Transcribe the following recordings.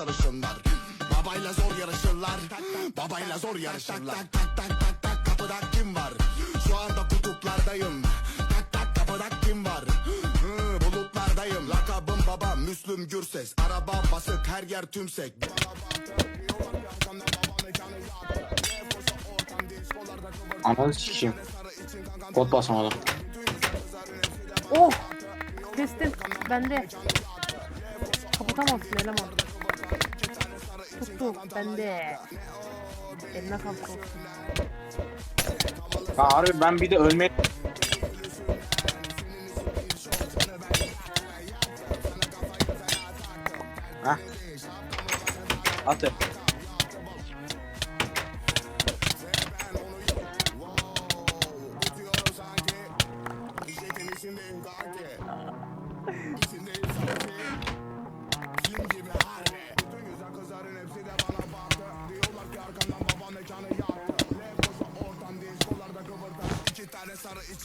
sarışınlar. Babayla zor yarışırlar. Babayla zor yarışırlar. Tak tak tak tak tak kapıda kim var? Şu anda kutuplardayım. Tak tak kapıda kim var? Hı, Bulutlardayım. Lakabım baba Müslüm Gürses. Araba basık her yer tümsek. Ananı sikeyim. Kod basamadım. Oh! Kestim. Bende. Kapatamazsın eleman. Tuttu. Bende. Eline sağlık olsun. Harbi ben bir de ölme... Heh. Atı.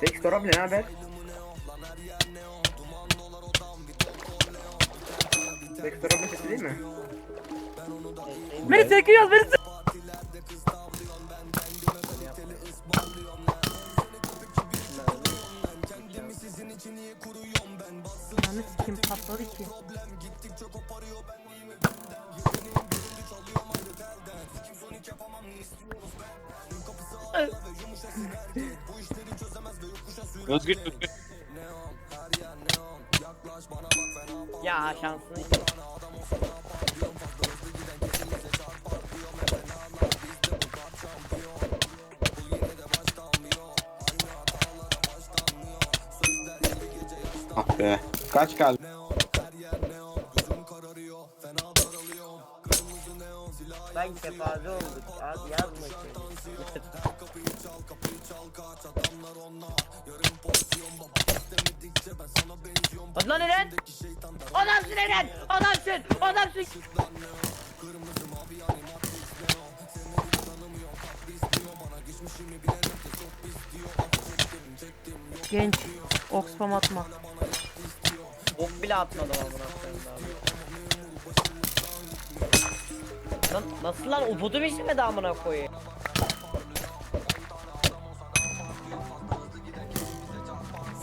Peki Dorab ne haber? Peki Dorab'ın sesi değil mi? Beni çekiyor. Beni çekiyor. Ananı sikeyim patladı ki. Özgür Özgür. Ya şansını. Ah be. Kaç kaldı? Ben kefaze olduk. Abi şimdi. Hadi lan Eren! Adamsın Eren! Adamsın! Adamsın! Genç. Oxfam atma. Ok bile atmadım amına koyayım daha. Lan nasıl lan ubudum işlemedi amına koyayım.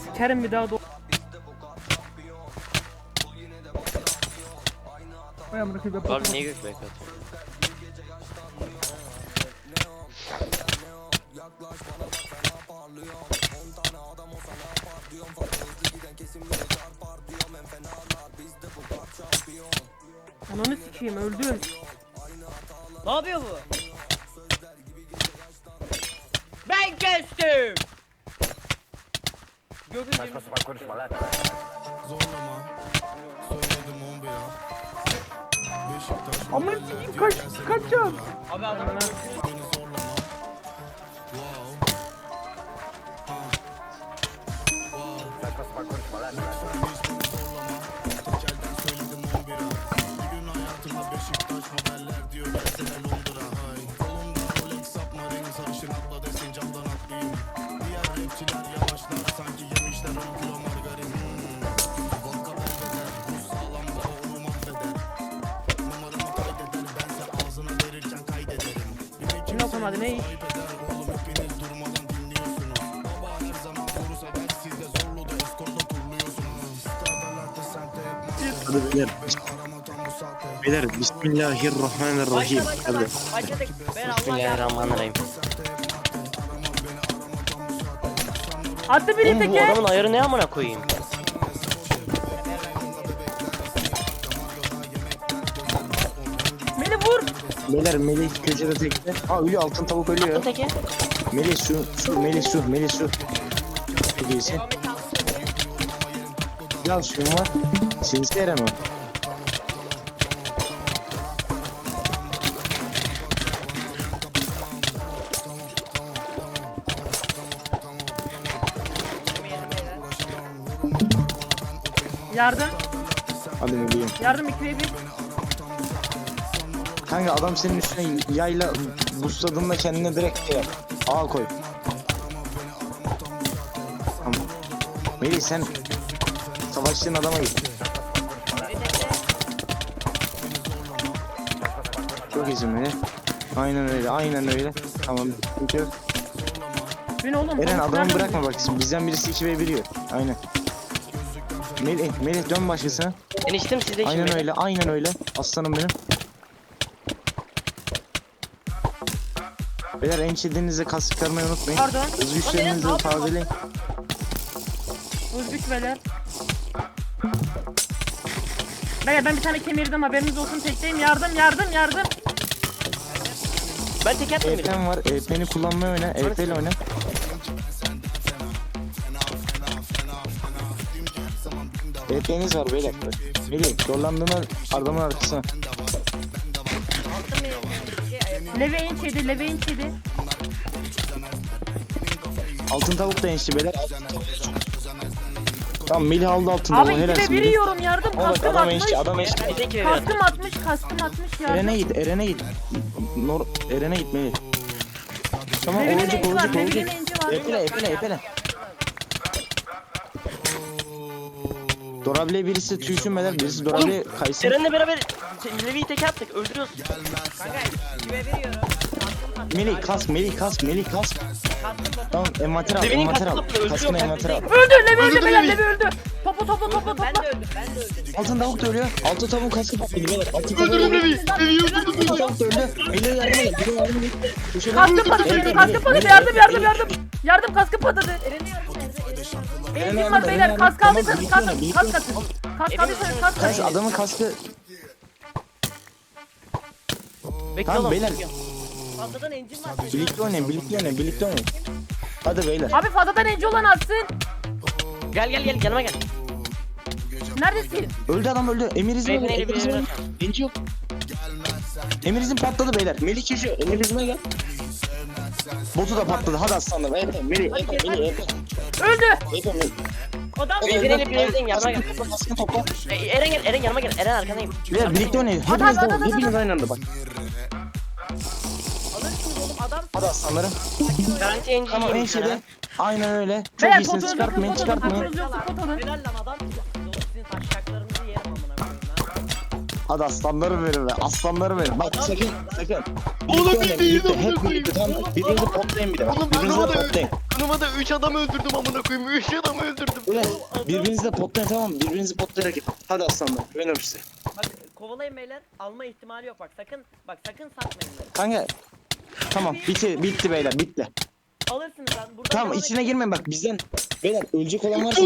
Sikerim bir daha do- Abi niye gökbek atıyor? Ananı sikeyim öldüm. Ne yapıyor bu? Ben kestim! Gökün Zorlama Söyledim 11'a Beşiktaş Ama kaç kaçacağım. Abi adam zaman Hadi ne iş? Hadi beyler. Beyler Bismillahirrahmanirrahim. Başla Hadi. başla başladık. Ben Allah yardım. Bismillahirrahmanirrahim. Attı biri Oğlum bu teke. adamın ayarı ne amına koyayım? Beyler Melih köşede tekte. Aa ölüyor altın tavuk ölüyor. teki. Melih su, su, Melih su, Melih su. İyisin. Ya suyun var. Sinsi yere mi? Yardım. Hadi Melih'im. Yardım 2 ve 1. Kanka adam senin üstüne yayla busladığında kendine direkt şey yap. Ağa koy. Tamam. Melih sen savaştığın adama git. Çok iyisin Melih. Aynen öyle, aynen öyle. Tamam, sıkıntı yok. Beni oğlum. Eren adamı bırakma bak şimdi bizden birisi 2 ve 1 yiyor. Aynen. Melih, Melih dön başkasına. Eniştem sizde Aynen şimdi. öyle, aynen öyle. Aslanım benim. Beyler en çildiğinizde kas çıkarmayı unutmayın. Pardon. Hız güçlerinizi de tazeleyin. Hız güç beyler. Beyler ben bir tane kemirdim haberiniz olsun tekteyim. Yardım yardım yardım. Ben tek atmayayım. EP'm var, EP'ni kullanmayı oyna, EP ile oyna. EP'niz var beyler. Melih, zorlandığında adamın arkasına. Leve inç yedi leve inç yedi. Altın tavuk da enişti beyler. Tamam Melih aldı altın Abi tavuğu, 2 helalsin ve 1 Melih. yiyorum yardım. Evet Kaskım adam 60. enişti, adam enişti. Bir tek ve bir attım. Kaskım 60 kaskım 60 yardım. Eren'e git, Eren'e git. Nor Eren'e git Melih. Tamam Levi'nin olacak enci var olacak olacak. enci var. Epele epele epele. Dorable'ye birisi tüysün beyler, birisi Dorable'ye kaysın. Eren'le beraber Levi'yi tek attık. Öldürüyoruz. Melih kask, Melih kask, Melih kask. Tamam envanter al, Levi'nin envanter al. kaskı öldürüyor, Kaskını kaskı envanter al. Öldü Levi öldü beyler Levi öldü. Topla topla topla Ben topla. de öldüm ben de öldüm. Altın tavuk da ölüyor. Altın tavuğun kaskı patladı beyler. Altın tavuğu ölüyor. Altın tavuk da öldü. Melih'e yardım edin, Melih'e yardım edin. Köşeden- Kaskım patladı benim kaskım Melih, patladı Melih, yardım yardım Melih. yardım. Yardım kaskım patladı. Var yardım, beyler Eren kask yardım. aldıysanız Tamam, kask birlikte kask oynayın, atın. Kask aldıysanız kask Kask, atın. adamın kaskı... Bekle Tamam oğlum. beyler, Fazladan encim var. birlikte oynayın, birlikte oynayın, birlikte oynayın. Hadi beyler. Abi fazladan enci olan atsın. Gel gel gel yanıma gel. Neredesin? Öldü adam öldü. Emir izin Beyler, Emir beyler, izin beyler. Genci yok. Emir izin patladı beyler. Melih köşe. Emir izine gel. Botu da patladı. Hadi aslanım. Evet, Melih. Öldü. Melih. Odam Beyler ile birlikte yanıma gel. E, Eren gel Eren yanıma gel. Eren arkandayım. Beyler birlikte oynayın. Hadi, Hepiniz hadi, de hadi, hadi, Hepiniz aynı anda bak. alırsınız oğlum adam. Hadi aslanlarım. Garanti enci Tamam en yiyorum şeyde. Aynen öyle. Çok iyisiniz. Çıkartmayın, çıkartmayın. Helal lan adam. Hadi aslanlarım benim be. Aslanlarım benim. Bak sakın, sakın. Oğlum birlikte, hep birlikte. Tamam, birbirinizi potlayın bir de. Bak, birbirinizi de potlayın. Kınıma da 3 adam öldürdüm amına koyayım. 3 adam öldürdüm. Ulan birbirinizi de potlayın tamam mı? Birbirinizi potlayarak gidin. Hadi aslanlar. Güveniyorum size. Bak kovalayın beyler. Alma ihtimali yok bak sakın. Bak sakın satmayın. beni. Kanka. Tamam bitti bitti beyler bitti. Alırsınız lan. Burada Tamam devam içine edin. girmeyin bak bizden. Beyler ölecek olan varsa.